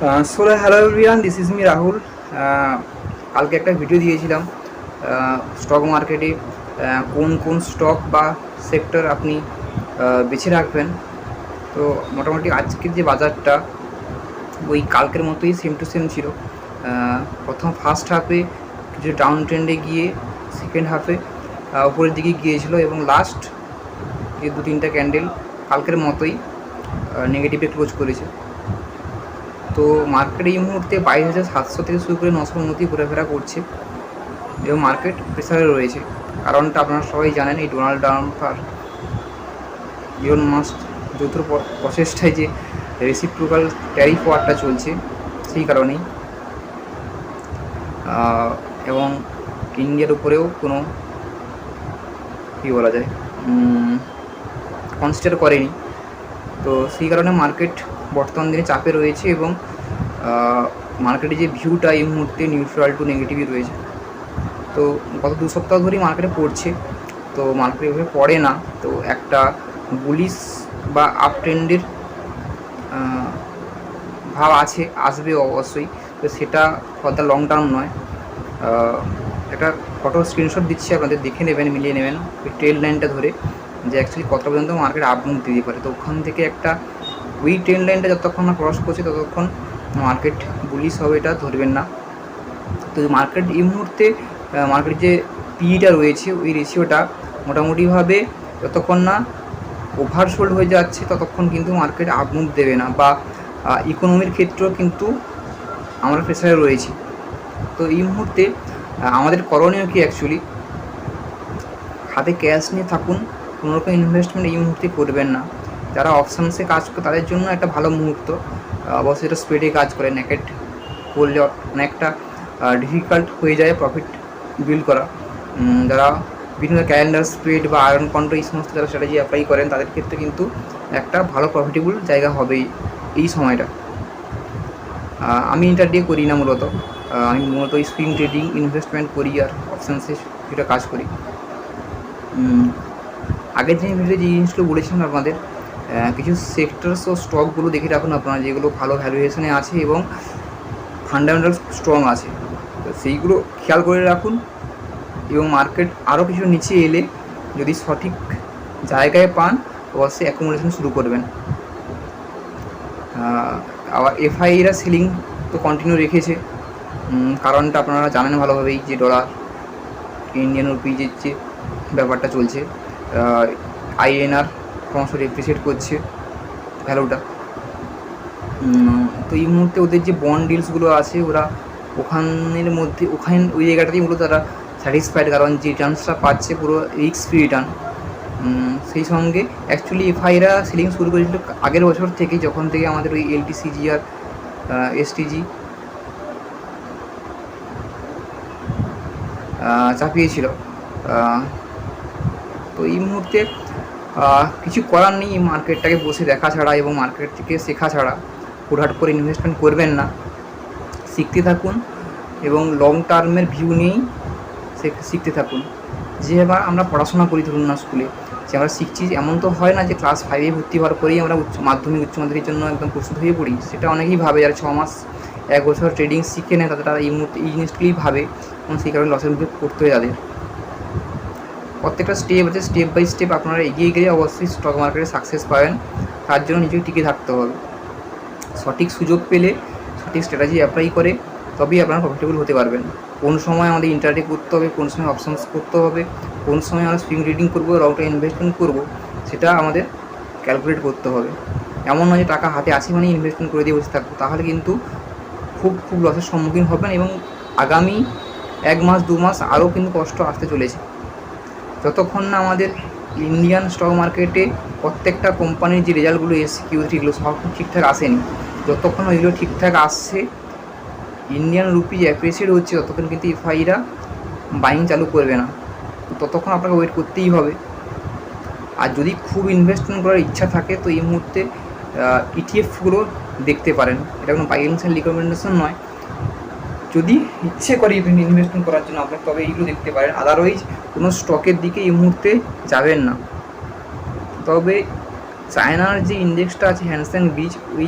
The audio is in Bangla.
So hello Riyan this is me Rahul কালকে একটা ভিডিও দিয়েছিলাম স্টক মার্কেটে কোন কোন স্টক বা সেক্টর আপনি বেছে রাখবেন। তো, মোটামুটি আজকের যে বাজারটা, ওই কালকের মতোই সেম টু সেম ছিল। প্রথম ফার্স্ট হাফে কিছু ডাউন ট্রেন্ডে গিয়ে সেকেন্ড হাফে উপরের দিকে গিয়েছিল এবং লাস্ট যে দু তিনটা ক্যান্ডেল কালকের মতোই নেগেটিভে ক্লোজ করেছে। তো মার্কেট এই মুহূর্তে বাইশ হাজার সাতশো থেকে শুরু করে নশোর মধ্যেই ঘোরাফেরা করছে এবং মার্কেট প্রেসারে রয়েছে। কারণটা আপনারা সবাই জানেন, এই ডোনাল্ড ট্রাম্প আর ইলন মাস্ক যৌথ প্রচেষ্টায় যে রেসিপ্রোকাল ট্যারিফ ওয়ারটা চলছে, সেই কারণেই। এবং ইন্ডিয়ার উপরেও কোনো কী বলা যায় কনসিডার করেনি। তো সেই কারণে মার্কেট বর্তমান দিনে চাপে রয়েছে এবং মার্কেটে যে ভিউটা এই মুহূর্তে নিউট্রাল টু নেগেটিভই রয়েছে। তো গত দু সপ্তাহ ধরেই মার্কেটে পড়ছে, তো মার্কেট এভাবে পড়ে না। তো একটা বুলিশ বা আপ ট্রেন্ডের ভাব আছে, আসবে অবশ্যই। তো সেটা ফর দ্য লং টার্ম নয় একটা ফটো স্ক্রিনশট দিচ্ছি, আপনাদের দেখে নেবেন, মিলিয়ে নেবেন। ওই ট্রেল লাইনটা ধরে যে অ্যাকচুয়ালি কত পর্যন্ত মার্কেট আপমুভ দিতে পারে। তো ওখান থেকে একটা ওই ট্রেন লাইনটা যতক্ষণ না ক্রস করছে, ততক্ষণ মার্কেট বুলিশ হবে এটা, ধরবেন না। তো মার্কেট এই মুহূর্তে মার্কেট যে পিইটা রয়েছে, ওই রেশিওটা মোটামুটিভাবে যতক্ষণ না ওভারসোল্ড হয়ে যাচ্ছে, ততক্ষণ কিন্তু মার্কেট আপমুভ দেবে না বা ইকোনমির ক্ষেত্রেও কিন্তু আমরা প্রেসারে রয়েছি। তো এই মুহূর্তে আমাদের করণীয় কি অ্যাকচুয়ালি হাতে ক্যাশ নিয়ে থাকুন, কোনো রকম ইনভেস্টমেন্ট এই মুহূর্তে করবেন না। যারা অপশানসে কাজ করে তাদের জন্য একটা ভালো মুহূর্ত। অবশ্যই এটা স্প্রেডে কাজ করে নেকেট করলে অনেকটা ডিফিকাল্ট হয়ে যায় প্রফিট বিল্ড করা। যারা বিভিন্ন ক্যালেন্ডার স্প্রেড বা আয়রন কন্ট্রো এই সমস্ত যারা স্ট্র্যাটেজি অ্যাপ্লাই করেন, তাদের ক্ষেত্রে কিন্তু একটা ভালো প্রফিটেবল জায়গা হবেই এই সময়টা। আমি ইন্টারডে করি না মূলত। আমি মূলত স্প্রিং ট্রেডিং ইনভেস্টমেন্ট করি আর অপশানসে সেটা কাজ করি। আগের দিন ভিডিও যে জিনিসগুলো বলেছিলাম আপনাদের কিছু সেক্টরস ও স্টকগুলো দেখে রাখুন আপনারা, যেগুলো ভালো ভ্যালুয়েশনে আছে এবং ফান্ডামেন্টাল স্ট্রং আছে। তো সেইগুলো খেয়াল করে রাখুন এবং মার্কেট আরও কিছু নিচে এলে যদি সঠিক জায়গায় পান, অবশ্যই অ্যাকোমোডেশন শুরু করবেন। আবার এফআইরা সিলিং তো কন্টিনিউ রেখেছে। কারণটা আপনারা জানেন ভালোভাবেই যে ডলার ইন্ডিয়ান রুপিজের যে ব্যাপারটা চলছে। আইএনআর ক্রমশ রেপ্রিসিয়েট করছে। ভ্যালুটা তো এই মুহূর্তে ওদের যে বন্ড ডিলসগুলো আছে, ওরা ওখানের মধ্যে, ওখানে, ওই জায়গাটাতেই মূলত তারা স্যাটিসফাইড কারণ যে রিটার্নসটা পাচ্ছে পুরো রিক্স ফ্রি রিটার্ন সেই সঙ্গে অ্যাকচুয়ালি এফআইরা সিলিং শুরু করেছিল আগের বছর থেকে, যখন থেকে আমাদের ওই এলটিসিজি আর এসটিজি চাপিয়েছিল। তো এই মুহূর্তে কিছু করার নেই মার্কেটটাকে বসে দেখা ছাড়া এবং মার্কেট থেকে শেখা ছাড়া। হুটহাট করে ইনভেস্টমেন্ট করবেন না। শিখতে থাকুন এবং লং টার্মের ভিউ নিয়েই শিখতে থাকুন। যে যেভাবে আমরা পড়াশোনা করি, ধরুন না স্কুলে যে আমরা শিখছি, এমন তো হয় না যে ক্লাস ফাইভে ভর্তি হওয়ার পরেই আমরা উচ্চ, মাধ্যমিক, উচ্চ মাধ্যমিকের জন্য একদম প্রস্তুত হয়ে পড়ি। সেটা অনেকেই ভাবে যারা ছ মাস, এক বছর ট্রেডিং শিখে নেয় তাদের তারা এই মুহূর্তে এই জিনিসগুলোই ভাবে। এবং সেই কারণে লসের মুখে পড়তে হয় তাদের। প্রত্যেকটা স্টেপ আছে স্টেপ বাই স্টেপ আপনারা এগিয়ে গেলে অবশ্যই স্টক মার্কেটে সাকসেস পাবেন। তার জন্য নিজেকে টিকে থাকতে হবে। সঠিক সুযোগ পেলে সঠিক স্ট্র্যাটেজি অ্যাপ্লাই করে, তবেই আপনারা প্রফিটেবল হতে পারবেন। কোন সময় আমাদের ইন্টারডে করতে হবে, কোন সময় অপশনস করতে হবে, কোন সময় আমরা স্প্রিং রিডিং করব রংটা ইনভেস্টমেন্ট করব, সেটা আমাদের ক্যালকুলেট করতে হবে। এমন নয় যে টাকা হাতে আছে মানে ইনভেস্টমেন্ট করে দিয়ে বসে থাকব, তাহলে কিন্তু খুব খুব লসের সম্মুখীন হবেন এবং আগামী এক মাস, দু মাস আরও কিন্তু কষ্ট আসতে চলেছে। যতক্ষণ না আমাদের ইন্ডিয়ান স্টক মার্কেটে প্রত্যেকটা কোম্পানির যে রেজাল্টগুলো এসছে কিউ থ্রিগুলো সব ঠিকঠাক আসেনি। যতক্ষণ ওইগুলো ঠিকঠাক আসছে ইন্ডিয়ান রুপি অ্যাপ্রিসিয়েট হচ্ছে, ততক্ষণ কিন্তু এফআইরা বাইং চালু করবে না। ততক্ষণ আপনাকে ওয়েট করতেই হবে। আর যদি খুব ইনভেস্টমেন্ট করার ইচ্ছা থাকে, তো এই মুহূর্তে ইটিএফগুলো দেখতে পারেন। এটা কোনো বাইন্সের রিকমেন্ডেশন নয়। যদি ইচ্ছে করে ইনভেস্টমেন্ট করার জন্য আপনার, তবে এইগুলো দেখতে পারেন। আদারওয়াইজ কোনো স্টকের দিকে এই মুহূর্তে যাবেন না। তবে চায়নার যে ইন্ডেক্সটা আছে হ্যান্ডসেন বিচ ওই